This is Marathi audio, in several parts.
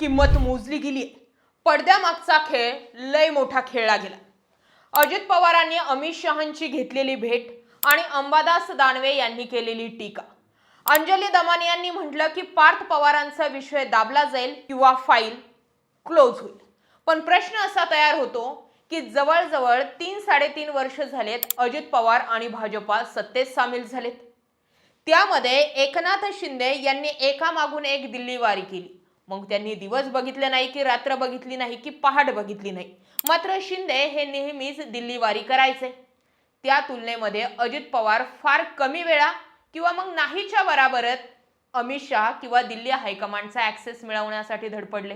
किंमत मोजली गेली. पडद्यामागचा खेळ लय मोठा खेळला गेला. अजित पवारांनी अमित शहांची घेतलेली भेट आणि अंबादास दानवे यांनी केलेली टीका. अंजली दमानी यांनी म्हटलं की पार्थ पवारांचा विषय दाबला जाईल किंवा फाईल क्लोज होईल. पण प्रश्न असा तयार होतो की जवळजवळ तीन साडेतीन वर्ष झालेत अजित पवार आणि भाजपा सत्तेत सामील झालेत. त्यामध्ये एकनाथ शिंदे यांनी एकामागून एक दिल्ली वारी केली. मग त्यांनी दिवस बघितले नाही की रात्र बघितली नाही की पहाट बघितली नाही. मात्र शिंदे हे नेहमीच दिल्ली वारी करायचे. त्या तुलनेमध्ये अजित पवार फार कमी वेळा किंवा मग नाहीच्या बराबरच अमित शहा किंवा दिल्ली हायकमांडचा ॲक्सेस मिळवण्यासाठी धडपडले.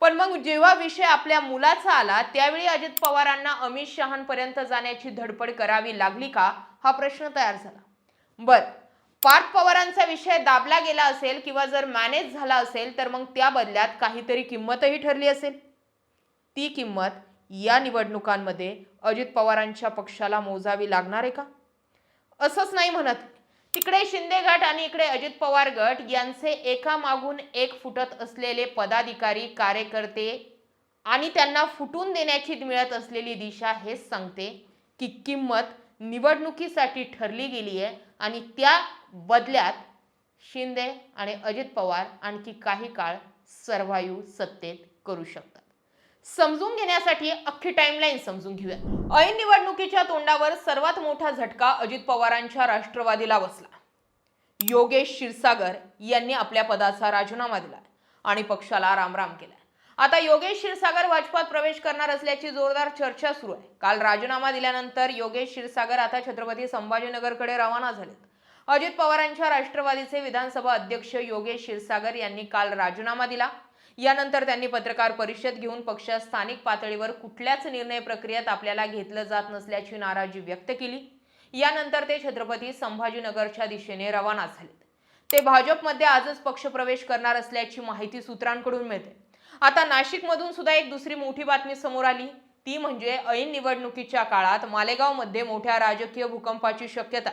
पण मग जेव्हा विषय आपल्या मुलाचा आला त्यावेळी अजित पवारांना अमित शहांपर्यंत जाण्याची धडपड करावी लागली का? हा प्रश्न तयार झाला. बर पार्थ पवारांचा विषय दाबला गेला असेल किंवा जर मॅनेज झाला असेल तर मग त्या बदल्यात काहीतरी किंमतही ठरली असेल. ती किंमत या निवडणुकांमध्ये अजित पवारांच्या पक्षाला मोजावी लागणार आहे का? असंच नाही म्हणत. तिकडे शिंदे गट आणि इकडे अजित पवार गट यांचे एकामागून एक फुटत असलेले पदाधिकारी कार्यकर्ते आणि त्यांना फुटून देण्याची मिळत असलेली दिशा हेच सांगते की किंमत निवडणुकीसाठी ठरली गेली आहे आणि त्या बदल्यात शिंदे आणि अजित पवार आणखी काही काळ सर्वायू सत्तेत करू शकतात. समजून घेण्यासाठी अख्खी टाइमलाईन समजून घेऊया ऐन निवडणुकीच्या तोंडावर सर्वात मोठा झटका अजित पवारांच्या राष्ट्रवादीला बसला. योगेश क्षीरसागर यांनी आपल्या पदाचा राजीनामा दिला आणि पक्षाला रामराम केला आता योगेश क्षीरसागर भाजपात प्रवेश करणार असल्याची जोरदार चर्चा सुरू आहे. काल राजीनामा दिल्यानंतर योगेश क्षीरसागर आता छत्रपती संभाजीनगरकडे रवाना झालेत. अजित पवारांच्या राष्ट्रवादीचे विधानसभा अध्यक्ष योगेश क्षीरसागर यांनी काल राजीनामा दिला. यानंतर त्यांनी पत्रकार परिषद घेऊन पक्षात स्थानिक पातळीवर कुठल्याच निर्णय प्रक्रियेत आपल्याला घेतलं जात नसल्याची नाराजी व्यक्त केली. यानंतर ते छत्रपती संभाजीनगरच्या दिशेने रवाना झालेत. ते भाजपमध्ये आजच पक्षप्रवेश करणार असल्याची माहिती सूत्रांकडून मिळते. आता नाशिकमधून सुद्धा एक दुसरी मोठी बातमी समोर आली. ती म्हणजे ऐन निवडणुकीच्या काळात मालेगावमध्ये मोठ्या राजकीय भूकंपाची शक्यता.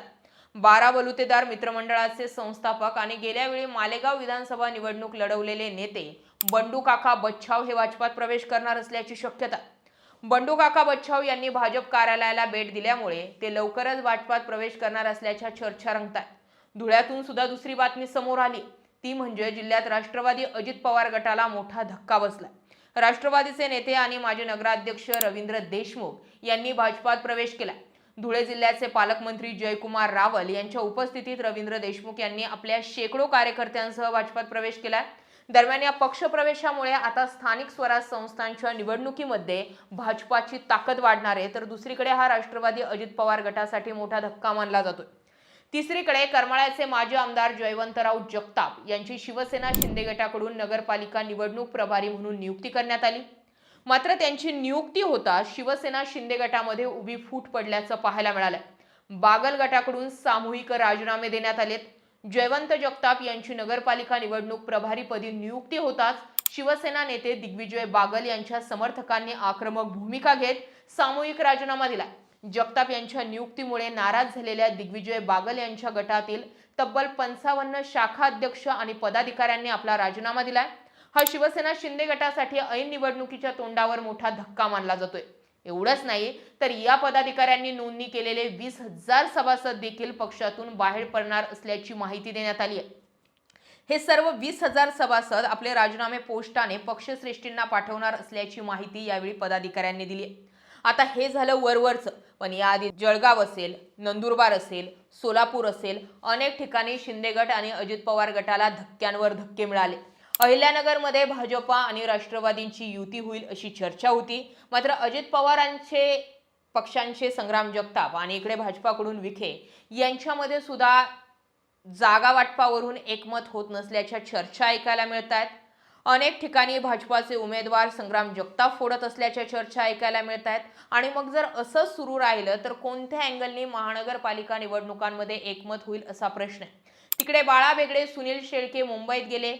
बारा बलुतेदार मित्रमंडळाचे संस्थापक आणि गेल्या वेळी मालेगाव विधानसभा निवडणूक लढवलेले नेते बंडू काका बच्छाव हे भाजपात प्रवेश करणार असल्याची शक्यता. बंडू काका बच्छाव यांनी भाजप कार्यालयाला भेट दिल्यामुळे ते लवकरच भाजपात प्रवेश करणार असल्याच्या चर्चा रंगतात धुळ्यातून सुद्धा दुसरी बातमी समोर आली. ती म्हणजे जिल्ह्यात राष्ट्रवादी अजित पवार गटाला मोठा धक्का बसला राष्ट्रवादीचे नेते आणि माजी नगराध्यक्ष रवींद्र देशमुख यांनी भाजपात प्रवेश केला धुळे जिल्ह्याचे पालकमंत्री जयकुमार रावल यांच्या उपस्थितीत रवींद्र देशमुख यांनी आपल्या शेकडो कार्यकर्त्यांसह भाजपात प्रवेश केला दरम्यान या पक्षप्रवेशामुळे आता स्थानिक स्वराज संस्थांच्या निवडणुकीमध्ये भाजपाची ताकद वाढणार आहे. तर दुसरीकडे हा राष्ट्रवादी अजित पवार गटासाठी मोठा धक्का मानला जातोय. तिसरीकडे करमाळ्याचे माजी आमदार जयवंतराव जगताप यांची शिवसेना शिंदे गटाकडून नगरपालिका निवडणूक प्रभारी म्हणून नियुक्ती करण्यात आली. मात्र त्यांची नियुक्ती होता शिवसेना शिंदे गटामध्ये उभी फूट पडल्याचं पाहायला मिळालं. बागल गटाकडून सामूहिक राजीनामे देण्यात आलेत. जयवंत जगताप यांची नगरपालिका निवडणूक प्रभारीपदी नियुक्ती होताच शिवसेना नेते दिग्विजय बागल यांच्या समर्थकांनी आक्रमक भूमिका घेत सामूहिक राजीनामा दिला. जगताप यांच्या नियुक्तीमुळे नाराज झालेल्या दिग्विजय बागल यांच्या गटातील तब्बल पंचावन्न शाखा अध्यक्ष आणि पदाधिकाऱ्यांनी आपला राजीनामा दिलाय. हा शिवसेना शिंदे गटासाठी ऐन निवडणुकीच्या तोंडावर मोठा धक्का मानला जातोय. एवढंच नाही तर या पदाधिकाऱ्यांनी नोंदणी केलेले वीस हजार सभासद देखील पक्षातून बाहेर पडणार असल्याची माहिती देण्यात आली आहे. हे सर्व वीस हजार सभासद आपले राजीनामे पोस्टाने पक्षश्रेष्ठींना पाठवणार असल्याची माहिती यावेळी पदाधिकाऱ्यांनी दिली आहे. आता हे झालं वरवरचं. पण याआधी जळगाव असेल नंदुरबार असेल सोलापूर असेल अनेक ठिकाणी शिंदे गट आणि अजित पवार गटाला धक्क्यांवर धक्के मिळाले. अहिल्यानगरमध्ये भाजपा आणि राष्ट्रवादींची युती होईल अशी चर्चा होती. मात्र अजित पवारांचे पक्षांचे संग्राम जगताप आणि इकडे भाजपाकडून विखे यांच्यामध्ये सुद्धा जागा वाटपावरून एकमत होत नसल्याच्या चर्चा ऐकायला मिळत आहेत अनेक ठिकाणी भाजपाचे उमेदवार संग्राम जगताप फोडत असल्याच्या चर्चा ऐकायला मिळत आहेत आणि मग जर असंच सुरू राहिलं तर कोणत्या अँगलनी महानगरपालिका निवडणुकांमध्ये एकमत होईल असा प्रश्न आहे. तिकडे बाळा बेगडे सुनील शेळके मुंबईत गेले.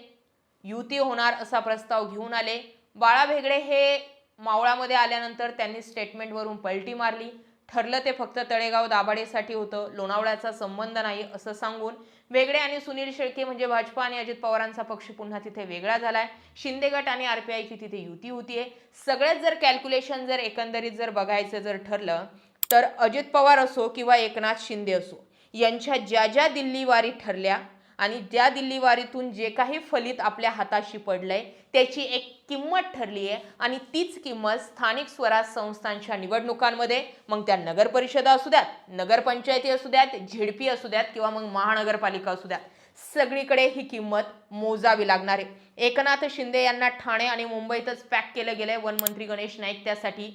युती होणार असा प्रस्ताव घेऊन आले. बाळा भेगडे हे मावळामध्ये आल्यानंतर त्यांनी स्टेटमेंटवरून पलटी मारली. ठरलं ते फक्त तळेगाव दाभाडेसाठी होतं. लोणावळ्याचा संबंध नाही असं सांगून वेगळे आणि सुनील शेळके म्हणजे भाजपा आणि अजित पवारांचा पक्ष पुन्हा तिथे वेगळा झालाय. शिंदे गट आणि आरपीआयची तिथे युती होतीये. सगळ्यात जर कॅल्क्युलेशन जर एकंदरीत जर बघायचं जर ठरलं तर अजित पवार असो किंवा एकनाथ शिंदे असो यांच्या ज्या ज्या दिल्लीवारी ठरल्या आणि ज्या दिल्लीवारीतून जे काही फलित आपल्या हाताशी पडलंय त्याची एक किंमत ठरली आहे आणि तीच किंमत स्थानिक स्वराज संस्थांच्या निवडणुकांमध्ये मग त्या नगर परिषदा असू द्यात नगरपंचायती असू द्यात झेडपी असू द्यात किंवा मग महानगरपालिका असू द्यात सगळीकडे ही किंमत मोजावी लागणार आहे. एकनाथ शिंदे यांना ठाणे आणि मुंबईतच पॅक केलं गेलंय. वनमंत्री गणेश नाईक त्यासाठी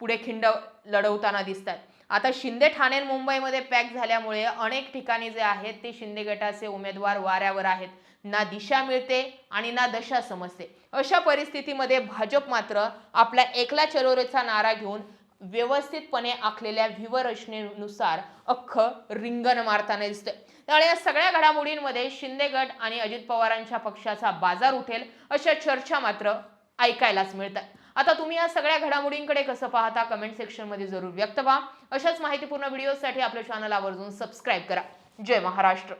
पुढे खिंड लढवताना दिसतात आता शिंदे ठाणे मुंबईमध्ये पॅक झाल्यामुळे अनेक ठिकाणी जे आहेत ते शिंदे गटाचे उमेदवार वाऱ्यावर आहेत. ना दिशा मिळते आणि ना दशा समजते. अशा परिस्थितीमध्ये भाजप मात्र आपला एकला चलोरेचा नारा घेऊन व्यवस्थितपणे आखलेल्या व्यूहरचनेनुसार अख्खं रिंगण मारताना दिसतंय. त्यामुळे या सगळ्या घडामोडींमध्ये शिंदे गट आणि अजित पवारांच्या पक्षाचा बाजार उठेल अशा चर्चा मात्र ऐकायलाच मिळतात. आता तुम्ही या सगळ्या घडामोडींकडे कसं पाहता कमेंट सेक्शनमध्ये जरूर व्यक्त व्हा. अशाच माहितीपूर्ण व्हिडिओसाठी आपल्या चॅनल आवर्जून सबस्क्राईब करा. जय महाराष्ट्र.